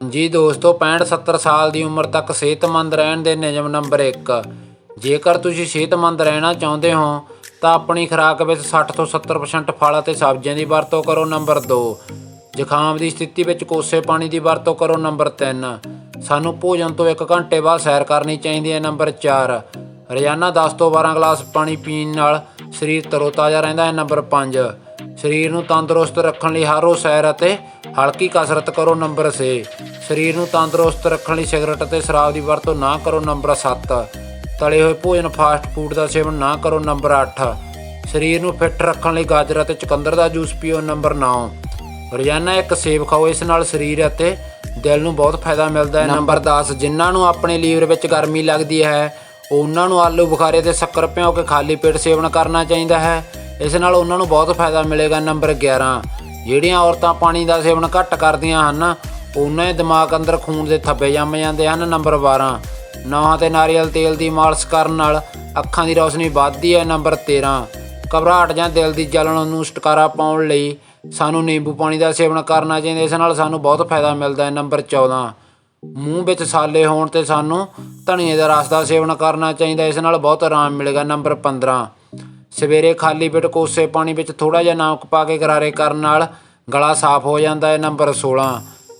ਜੀ ਦੋਸਤੋ 65 70 ਸਾਲ ਦੀ ਉਮਰ ਤੱਕ ਸਿਹਤਮੰਦ ਰਹਿਣ ਦੇ ਨਿਯਮ ਨੰਬਰ 1 ਜੇਕਰ ਤੁਸੀਂ ਸਿਹਤਮੰਦ ਰਹਿਣਾ ਚਾਹੁੰਦੇ ਹੋ, ਤਾਂ ਆਪਣੀ ਖੁਰਾਕ ਵਿੱਚ 60 ਤੋਂ 70% ਫਲ ਅਤੇ ਸਬਜ਼ੀਆਂ ਦੀ ਵਰਤੋਂ ਕਰੋ ਨੰਬਰ 2 ਜ਼ੁਕਾਮ ਦੀ ਸਥਿਤੀ ਵਿੱਚ ਕੋਸੇ ਪਾਣੀ ਦੀ ਵਰਤੋਂ ਕਰੋ ਨੰਬਰ 3 ਸਾਨੂੰ ਭੋਜਨ ਤੋਂ 1 ਘੰਟੇ ਬਾਅਦ ਸੈਰ ਕਰਨੀ ਚਾਹੀਦੀ ਹੈ ਨੰਬਰ 4 ਰੋਜ਼ਾਨਾ 10 ਤੋਂ 12 ਗਲਾਸ ਪਾਣੀ ਪੀਣ ਨਾਲ ਸਰੀਰ ਤਰੋਤਾਜ਼ਾ ਰਹਿੰਦਾ ਹੈ ਨੰਬਰ 5 ਸਰੀਰ ਨੂੰ ਤੰਦਰੁਸਤ ਰੱਖਣ ਲਈ ਹਰ ਰੋਜ਼ ਸੈਰ ਅਤੇ ਹਲਕੀ ਕਸਰਤ ਕਰੋ ਨੰਬਰ 6 ਸਰੀਰ ਨੂੰ ਤੰਦਰੁਸਤ ਰੱਖਣ ਲਈ ਸਿਗਰਟ ਅਤੇ ਸ਼ਰਾਬ ਦੀ ਵਰਤੋਂ ਨਾ ਕਰੋ ਨੰਬਰ 7 ਤਲੇ ਹੋਏ ਭੋਜਨ, ਫਾਸਟ ਫੂਡ ਦਾ ਸੇਵਨ ਨਾ ਕਰੋ ਨੰਬਰ 8 ਸਰੀਰ ਨੂੰ ਫਿੱਟ ਰੱਖਣ ਲਈ ਗਾਜਰ ਅਤੇ ਚੁਕੰਦਰ ਦਾ ਜੂਸ ਪੀਓ ਨੰਬਰ 9 ਰੋਜ਼ਾਨਾ ਇੱਕ ਸੇਬ ਖਾਓ, ਇਸ ਨਾਲ ਸਰੀਰ ਅਤੇ ਦਿਲ ਨੂੰ ਬਹੁਤ ਫਾਇਦਾ ਮਿਲਦਾ ਹੈ। ਨੰਬਰ 10 ਜਿਨ੍ਹਾਂ ਨੂੰ ਆਪਣੇ ਲੀਵਰ ਵਿੱਚ ਗਰਮੀ ਲੱਗਦੀ ਹੈ, ਉਹਨਾਂ ਨੂੰ ਆਲੂ, ਬੁਖਾਰੇ ਤੇ ਸ਼ੱਕਰ ਭਿਓ ਕੇ ਖਾਲੀ ਪੇਟ ਸੇਵਨ ਕਰਨਾ ਚਾਹੀਦਾ ਹੈ। ਇਸ ਨਾਲ ਉਹਨਾਂ ਨੂੰ ਬਹੁਤ ਫਾਇਦਾ ਮਿਲੇਗਾ। ਨੰਬਰ 11 ਜਿਹੜੀਆਂ ਔਰਤਾਂ ਪਾਣੀ ਦਾ ਸੇਵਨ ਘੱਟ ਕਰਦੀਆਂ ਹਨ ਉਹਨਾਂ ਦੇ ਦਿਮਾਗ ਅੰਦਰ ਖੂਨ ਦੇ ਥੱਬੇ ਜੰਮ ਜਾਂਦੇ ਹਨ। ਨੰਬਰ 12 ਨੌਹਾਂ ਤੇ ਨਾਰੀਅਲ ਤੇਲ ਦੀ ਮਾਲਿਸ਼ ਕਰਨ ਨਾਲ ਅੱਖਾਂ ਦੀ ਰੌਸ਼ਨੀ ਵੱਧਦੀ ਹੈ। ਨੰਬਰ 13 ਘਬਰਾਹਟ ਜਾਂ ਦਿਲ ਦੀ ਜਲਣ ਨੂੰ ਛੁਟਕਾਰਾ ਪਾਉਣ ਲਈ ਸਾਨੂੰ ਨਿੰਬੂ ਪਾਣੀ ਦਾ ਸੇਵਨ ਕਰਨਾ ਚਾਹੀਦਾ ਇਸ ਨਾਲ ਸਾਨੂੰ ਬਹੁਤ ਫਾਇਦਾ ਮਿਲਦਾ ਹੈ। ਨੰਬਰ 14 ਮੂੰਹ ਵਿੱਚ ਸਾਲੇ ਹੋਣ ਤੇ ਸਾਨੂੰ ਧਨੀਏ ਦਾ ਰਸ ਦਾ ਸੇਵਨ ਕਰਨਾ ਚਾਹੀਦਾ ਇਸ ਨਾਲ ਬਹੁਤ ਆਰਾਮ ਮਿਲੇਗਾ। ਨੰਬਰ 15 ਸਵੇਰੇ ਖਾਲੀ ਪੇਟ ਕੋਸੇ ਪਾਣੀ ਵਿੱਚ ਥੋੜਾ ਜਿਹਾ ਨਮਕ ਪਾ ਕੇ ਗਰਾਰੇ ਕਰਨ ਨਾਲ ਗਲਾ ਸਾਫ਼ ਹੋ ਜਾਂਦਾ ਹੈ। ਨੰਬਰ 16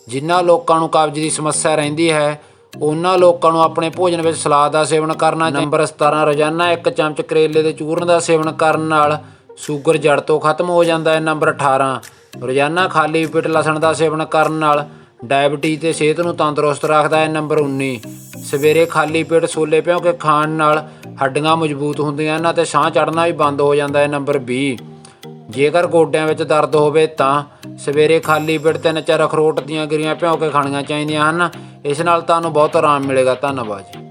ਜਿਨ੍ਹਾਂ ਲੋਕਾਂ ਨੂੰ ਕਬਜ਼ ਦੀ ਸਮੱਸਿਆ ਰਹਿੰਦੀ ਹੈ, ਉਹਨਾਂ ਲੋਕਾਂ ਨੂੰ ਆਪਣੇ ਭੋਜਨ ਵਿੱਚ ਸਲਾਦ ਦਾ ਸੇਵਨ ਕਰਨਾ ਨੰਬਰ 17 ਰੋਜ਼ਾਨਾ ਇੱਕ ਚਮਚ ਕਰੇਲੇ ਦੇ ਚੂਰਨ ਦਾ ਸੇਵਨ ਕਰਨ ਨਾਲ ਸ਼ੂਗਰ ਜੜ ਤੋਂ ਖਤਮ ਹੋ ਜਾਂਦਾ ਹੈ। ਨੰਬਰ 18 ਰੋਜ਼ਾਨਾ ਖਾਲੀ ਪੇਟ ਲਸਣ ਦਾ ਸੇਵਨ ਕਰਨ ਨਾਲ ਡਾਇਬਟੀਜ਼ ਤੇ ਸਿਹਤ ਨੂੰ ਤੰਦਰੁਸਤ ਰੱਖਦਾ ਹੈ। ਨੰਬਰ 19 ਸਵੇਰੇ ਖਾਲੀ ਪੇਟ ਛੋਲੇ ਭਿਓ ਕੇ ਖਾਣ ਨਾਲ ਹੱਡੀਆਂ ਮਜ਼ਬੂਤ ਹੁੰਦੀਆਂ ਹਨ ਅਤੇ ਸਾਹ ਚੜਨਾ ਵੀ ਬੰਦ ਹੋ ਜਾਂਦਾ ਹੈ। ਨੰਬਰ 20 ਜੇਕਰ ਗੋਡਿਆਂ ਵਿੱਚ ਦਰਦ ਹੋਵੇ ਤਾਂ ਸਵੇਰੇ ਖਾਲੀ ਪੇਟ ਤਿੰਨ ਚਾਰ ਅਖਰੋਟ ਦੀਆਂ ਗਿਰੀਆਂ ਭਿਉਂ ਕੇ ਖਾਣੀਆਂ ਚਾਹੀਦੀਆਂ ਹਨ। ਇਸ ਨਾਲ ਤੁਹਾਨੂੰ ਬਹੁਤ ਆਰਾਮ ਮਿਲੇਗਾ। ਧੰਨਵਾਦ ਜੀ।